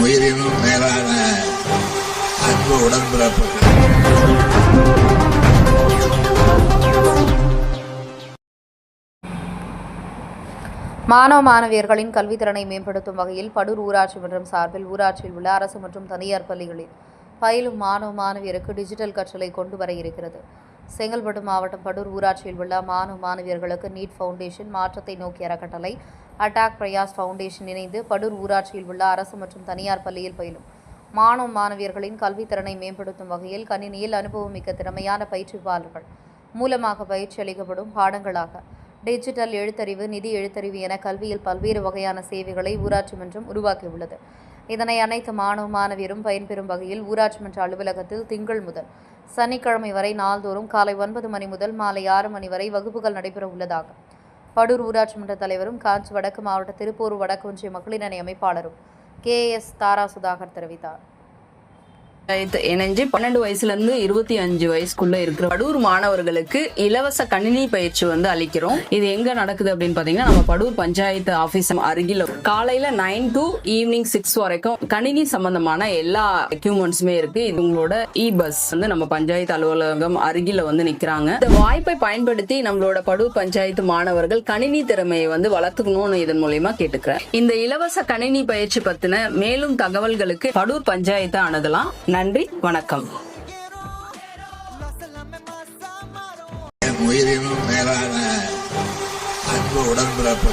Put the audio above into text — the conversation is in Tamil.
உயிரினும் மேலான அன்பு உடன்பிறப்புகள். மாணவ மாணவியர்களின் கல்வித்திறனை மேம்படுத்தும் வகையில் படூர் ஊராட்சி மன்றம் சார்பில் ஊராட்சியில் உள்ள அரசு மற்றும் தனியார் பள்ளிகளில் பயிலும் மாணவ மாணவியருக்கு டிஜிட்டல் கற்றலை கொண்டு வர இருக்கிறது. செங்கல்பட்டு மாவட்டம் படூர் ஊராட்சியில் உள்ள மாணவ மாணவியர்களுக்கு நீட் ஃபவுண்டேஷன் மாற்றத்தை நோக்கி அறக்கட்டளை அட்டாக் பிரயாஸ் ஃபவுண்டேஷன் இணைந்து படூர் ஊராட்சியில் உள்ள அரசு மற்றும் தனியார் பள்ளியில் பயிலும். மாணவ மாணவியர்களின் கல்வித்திறனை மேம்படுத்தும் வகையில் கணினியில் அனுபவமிக்க திறமையான பயிற்றுவிப்பாளர்கள் மூலமாக பயிற்சி அளிக்கப்படும் பாடங்களாக. டிஜிட்டல் எழுத்தறிவு நிதி எழுத்தறிவு என கல்வியில் பல்வேறு வகையான சேவைகளை ஊராட்சி மன்றம் உருவாக்கியுள்ளது. இதனை அனைத்து மாணவ மாணவியரும் பயன்பெறும் வகையில் ஊராட்சி மன்ற அலுவலகத்தில் திங்கள் முதல் சனிக்கிழமை வரை நாள்தோறும் காலை ஒன்பது மணி முதல் மாலை ஆறு மணி வரை வகுப்புகள் நடைபெற உள்ளதாக. படூர் ஊராட்சி மன்ற தலைவரும் காஞ்சி வடக்கு மாவட்ட திருப்பூர் வடக்கு ஒன்றிய மக்களின் அணி அமைப்பாளரும் கே எஸ் தாரா சுதாகர் தெரிவித்தார். பஞ்சாயத்து இணைஞ்சு பன்னெண்டு வயசுல இருந்து இருபத்தி அஞ்சு வயசுக்குள்ள இருக்கிற படூர் மாணவர்களுக்கு இலவச கணினி பயிற்சி வந்து அளிக்கிறோம். இது எங்க நடக்குது அப்படின்னு பாத்தீங்கன்னா நம்ம படூர் பஞ்சாயத்து ஆபீஸ் அருகில் காலையில நைன் டு ஈவினிங் சிக்ஸ் வரைக்கும் கணினி சம்பந்தமான எல்லா எக்யூப்மெண்ட்ஸுமே இருக்கு. இது உங்களோட இ பஸ் வந்து நம்ம பஞ்சாயத்து அலுவலகம் அருகில வந்து நிக்கிறாங்க. இந்த வாய்ப்பை பயன்படுத்தி நம்மளோட படூர் பஞ்சாயத்து மாணவர்கள் கணினி திறமையை வந்து வளர்த்துக்கணும்னு இதன் மூலியமா கேட்டுக்கிறேன். இந்த இலவச கணினி பயிற்சி பத்தின மேலும் தகவல்களுக்கு படூர் பஞ்சாயத்தை அணுகலாம். நன்றி வணக்கம். உயிரினும் மேலான அன்பு உடன்பிறப்பு